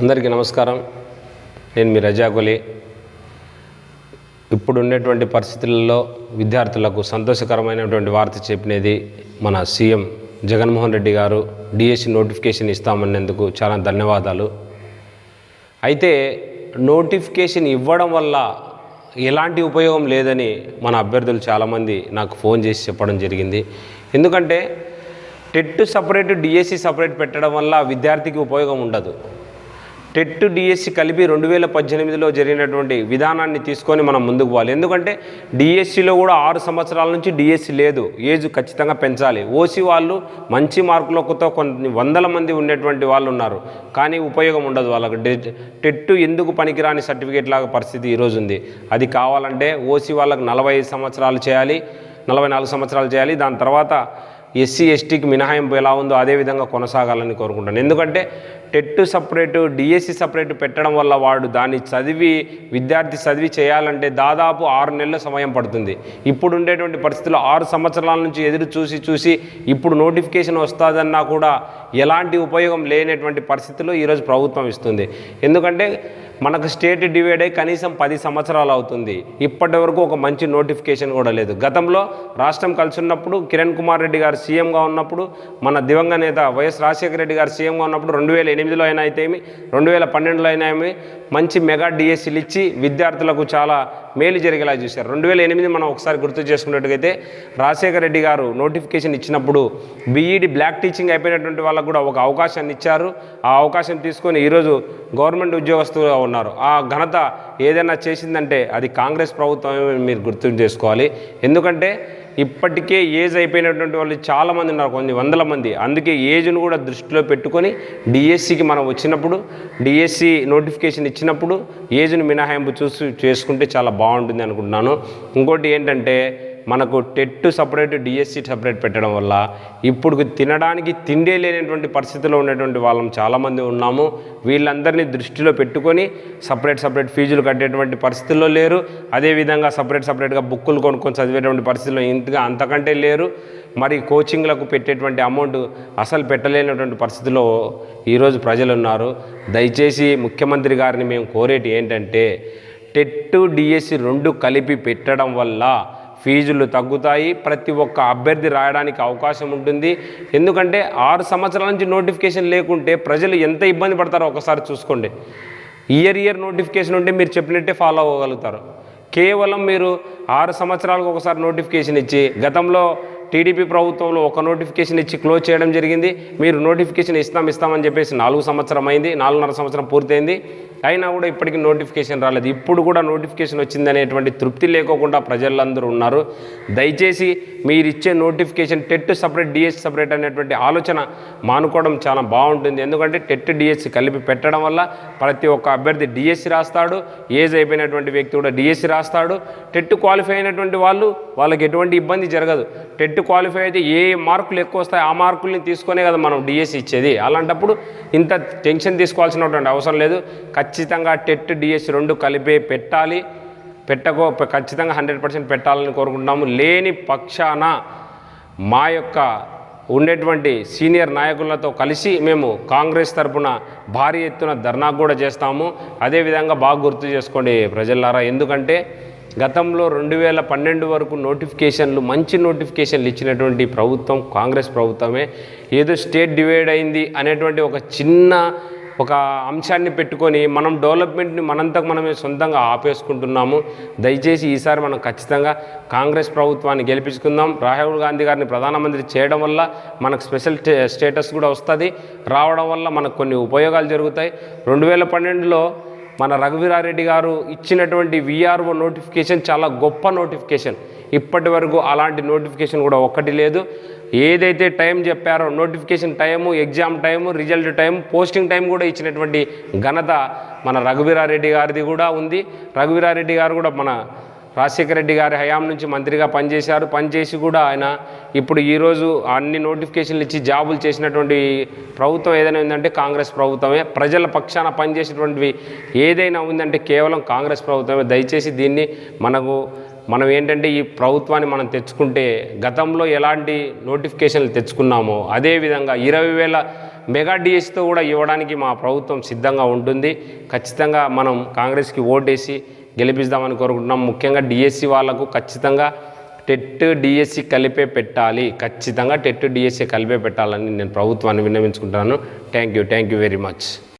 అందరికీ నమస్కారం. నేను మీ రజాగులి ఇప్పుడున్నటువంటి పరిస్థితులలో విద్యార్థులకు సంతోషకరమైనటువంటి వార్త చెప్పినది మన సీఎం జగన్మోహన్ రెడ్డి గారు. డిఎస్సి నోటిఫికేషన్ ఇస్తామన్నందుకు చాలా ధన్యవాదాలు. అయితే నోటిఫికేషన్ ఇవ్వడం వల్ల ఎలాంటి ఉపయోగం లేదని మన అభ్యర్థులు చాలామంది నాకు ఫోన్ చేసి చెప్పడం జరిగింది. ఎందుకంటే టెట్ సపరేట్ డిఎస్సి సపరేట్ పెట్టడం వల్ల విద్యార్థికి ఉపయోగం ఉండదు. టెట్ డిఎస్సి కలిపి రెండు వేల పద్దెనిమిదిలో జరిగినటువంటి విధానాన్ని తీసుకొని మనం ముందుకు పోవాలి. ఎందుకంటే డిఎస్సిలో కూడా ఆరు సంవత్సరాల నుంచి డిఎస్సి లేదు. ఏజ్ ఖచ్చితంగా పెంచాలి. ఓసీ వాళ్ళు మంచి మార్కులతో కొన్ని వందల మంది ఉండేటువంటి వాళ్ళు ఉన్నారు. కానీ ఉపయోగం ఉండదు వాళ్ళకు. డె- టెట్ ఎందుకు పనికిరాని సర్టిఫికేట్ లాగా పరిస్థితి ఈరోజు ఉంది. అది కావాలంటే ఓసీ వాళ్ళకు నలభై ఐదు సంవత్సరాలు చేయాలి. నలభై నాలుగు సంవత్సరాలు చేయాలి. దాని తర్వాత ఎస్సీ ఎస్టీకి మినహాయింపు ఎలా ఉందో అదే విధంగా కొనసాగాలని కోరుకుంటాను. ఎందుకంటే టెట్ సపరేటు డిఎస్సి సపరేట్ పెట్టడం వల్ల వాడు దాన్ని చదివి విద్యార్థి చదివి చేయాలంటే దాదాపు ఆరు నెలల సమయం పడుతుంది. ఇప్పుడు ఉండేటువంటి పరిస్థితుల్లో ఆరు సంవత్సరాల నుంచి ఎదురు చూసి చూసి ఇప్పుడు నోటిఫికేషన్ వస్తుందన్నా కూడా ఎలాంటి ఉపయోగం లేనటువంటి పరిస్థితుల్లో ఈరోజు ప్రభుత్వం ఇస్తుంది. ఎందుకంటే మనకు స్టేట్ డివైడ్ అయ్యి కనీసం పది సంవత్సరాలు అవుతుంది. ఇప్పటి వరకు ఒక మంచి నోటిఫికేషన్ కూడా లేదు. గతంలో రాష్ట్రం కలిసి ఉన్నప్పుడు కిరణ్ కుమార్ రెడ్డి గారు సీఎంగా ఉన్నప్పుడు మన దివంగ నేత వైఎస్ రాజశేఖర రెడ్డి గారు సీఎంగా ఉన్నప్పుడు రెండు వేల ఎనిమిదిలో అయినా అయితే ఏమి రెండు వేల పన్నెండులో అయినా ఏమి మంచి మెగా డిఎస్సీలు ఇచ్చి విద్యార్థులకు చాలా మేలు జరిగేలా చూశారు. రెండు వేల ఎనిమిది మనం ఒకసారి గుర్తు చేసుకున్నట్టుగైతే రాజశేఖర రెడ్డి గారు నోటిఫికేషన్ ఇచ్చినప్పుడు బీఈడి బ్లాక్ టీచింగ్ అయిపోయినటువంటి వాళ్ళకు కూడా ఒక అవకాశాన్ని ఇచ్చారు. ఆ అవకాశం తీసుకొని ఈరోజు గవర్నమెంట్ ఉద్యోగస్తులుగా ఉన్నారు. ఆ ఘనత ఏదైనా చేసిందంటే అది కాంగ్రెస్ ప్రభుత్వమే మీరు గుర్తు చేసుకోవాలి. ఎందుకంటే ఇప్పటికే ఏజ్ అయిపోయినటువంటి వాళ్ళు చాలామంది ఉన్నారు కొన్ని వందల మంది. అందుకే ఏజ్ను కూడా దృష్టిలో పెట్టుకొని డిఎస్సికి మనం వచ్చినప్పుడు డిఎస్సి నోటిఫికేషన్ ఇచ్చినప్పుడు ఏజ్ను మినహాయింపు చూసి చేసుకుంటే చాలా బాగుంటుంది అనుకుంటున్నాను. ఇంకోటి ఏంటంటే మనకు టెట్ సపరేట్ డిఎస్సి సపరేట్ పెట్టడం వల్ల ఇప్పుడు తినడానికి తిండే లేనటువంటి పరిస్థితిలో ఉన్నటువంటి వాళ్ళం చాలామంది ఉన్నాము. వీళ్ళందరినీ దృష్టిలో పెట్టుకొని సపరేట్ సపరేట్ ఫీజులు కట్టేటువంటి పరిస్థితుల్లో లేరు. అదేవిధంగా సపరేట్ సపరేట్గా బుక్కులు కొనుక్కొని చదివేటువంటి పరిస్థితుల్లో ఇంతగా అంతకంటే లేరు. మరి కోచింగ్లకు పెట్టేటువంటి అమౌంట్ అసలు పెట్టలేనటువంటి పరిస్థితిలో ఈరోజు ప్రజలు ఉన్నారు దయచేసి ముఖ్యమంత్రి గారిని మేము కోరేటి ఏంటంటే టెట్ డిఎస్సి రెండు కలిపి పెట్టడం వల్ల ఫీజులు తగ్గుతాయి. ప్రతి ఒక్క అభ్యర్థి రాయడానికి అవకాశం ఉంటుంది. ఎందుకంటే ఆరు సంవత్సరాల నుంచి నోటిఫికేషన్ లేకుంటే ప్రజలు ఎంత ఇబ్బంది పడతారో ఒకసారి చూసుకోండి. ఇయర్ ఇయర్ నోటిఫికేషన్ ఉంటే మీరు చెప్పినట్టే ఫాలో అవ్వగలుగుతారు. కేవలం మీరు ఆరు సంవత్సరాలకు ఒకసారి నోటిఫికేషన్ ఇచ్చి గతంలో టీడీపీ ప్రభుత్వంలో ఒక నోటిఫికేషన్ ఇచ్చి క్లోజ్ చేయడం జరిగింది. మీరు నోటిఫికేషన్ ఇస్తాం ఇస్తామని చెప్పేసి నాలుగు సంవత్సరం అయింది. నాలుగున్నర సంవత్సరం పూర్తయింది. అయినా కూడా ఇప్పటికీ నోటిఫికేషన్ రాలేదు. ఇప్పుడు కూడా నోటిఫికేషన్ వచ్చిందనేటువంటి తృప్తి లేకోకుండా ప్రజలందరూ ఉన్నారు. దయచేసి మీరు ఇచ్చే notification TET separate DS separate అనేటువంటి ఆలోచన మానుకోవడం చాలా బాగుంటుంది. ఎందుకంటే టెట్ డిఎస్సి కలిపి పెట్టడం వల్ల ప్రతి ఒక్క అభ్యర్థి డిఎస్సి రాస్తాడు ఏజ్ అయిపోయినటువంటి వ్యక్తి కూడా డిఎస్సి రాస్తాడు. టెట్ క్వాలిఫై అయినటువంటి వాళ్ళు వాళ్ళకి ఎటువంటి ఇబ్బంది జరగదు. టెట్ క్వాలిఫై అయితే ఏ మార్కులు ఎక్కువ వస్తాయి ఆ మార్కుల్ని తీసుకొనే కదా మనం డిఎస్సి ఇచ్చేది. అలాంటప్పుడు ఇంత టెన్షన్ తీసుకోవాల్సినటువంటి అవసరం లేదు. ఖచ్చితంగా ఖచ్చితంగా టెట్ డిఎస్ రెండు కలిపే పెట్టాలి. పెట్టకో ఖచ్చితంగా హండ్రెడ్ పర్సెంట్ పెట్టాలని కోరుకుంటున్నాము. లేని పక్షాన మా యొక్క ఉండేటువంటి సీనియర్ నాయకులతో కలిసి మేము కాంగ్రెస్ తరపున భారీ ఎత్తున ధర్నా కూడా చేస్తాము. అదేవిధంగా బాగా గుర్తు చేసుకోండి ప్రజలారా ఎందుకంటే గతంలో రెండు వేల పన్నెండు వరకు నోటిఫికేషన్లు మంచి నోటిఫికేషన్లు ఇచ్చినటువంటి ప్రభుత్వం కాంగ్రెస్ ప్రభుత్వమే. ఏదో స్టేట్ డివైడ్ అయింది అనేటువంటి ఒక చిన్న ఒక అంశాన్ని పెట్టుకొని మనం డెవలప్మెంట్ని మనంతకు మనమే సొంతంగా ఆపేసుకుంటున్నాము. దయచేసి ఈసారి మనం ఖచ్చితంగా కాంగ్రెస్ ప్రభుత్వాన్ని గెలిపించుకుందాం. రాహుల్ గాంధీ గారిని ప్రధానమంత్రి చేయడం వల్ల మనకు స్పెషల్ స్టేటస్ కూడా వస్తుంది. రావడం వల్ల మనకు కొన్ని ఉపయోగాలు జరుగుతాయి. రెండు వేల పన్నెండులో మన రఘువీరారెడ్డి గారు ఇచ్చినటువంటి విఆర్ఓ నోటిఫికేషన్ చాలా గొప్ప నోటిఫికేషన్. ఇప్పటి వరకు అలాంటి నోటిఫికేషన్ కూడా ఒక్కటి లేదు. ఏదైతే టైం చెప్పారో notification time exam time result time posting time కూడా ఇచ్చినటువంటి ఘనత మన రఘువీరారెడ్డి గారిది కూడా ఉంది. రఘువీరారెడ్డి గారు కూడా మన రాజశేఖర రెడ్డి గారి హయాం నుంచి మంత్రిగా పనిచేశారు. పనిచేసి కూడా ఆయన ఇప్పుడు ఈరోజు అన్ని నోటిఫికేషన్లు ఇచ్చి జాబులు చేసినటువంటి ప్రభుత్వం ఏదైనా ఉందంటే కాంగ్రెస్ ప్రభుత్వమే. ప్రజల పక్షాన పనిచేసినటువంటివి ఏదైనా ఉందంటే కేవలం కాంగ్రెస్ ప్రభుత్వమే. దయచేసి దీన్ని మనకు మనం ఏంటంటే ఈ ప్రభుత్వాన్ని మనం తెచ్చుకుంటే గతంలో ఎలాంటి నోటిఫికేషన్లు తెచ్చుకున్నామో అదేవిధంగా ఇరవై వేల మెగా డిఎస్తో కూడా ఇవ్వడానికి మా ప్రభుత్వం సిద్ధంగా ఉంటుంది. ఖచ్చితంగా మనం కాంగ్రెస్కి ఓటేసి గెలిపిద్దామని కోరుకుంటున్నాం. ముఖ్యంగా డిఎస్సి వాళ్ళకు ఖచ్చితంగా టెట్ డిఎస్సి కలిపే పెట్టాలి. ఖచ్చితంగా టెట్ డిఎస్సి కలిపే పెట్టాలని నేను ప్రభుత్వాన్ని విన్నవించుకుంటాను thank you. Thank you very much.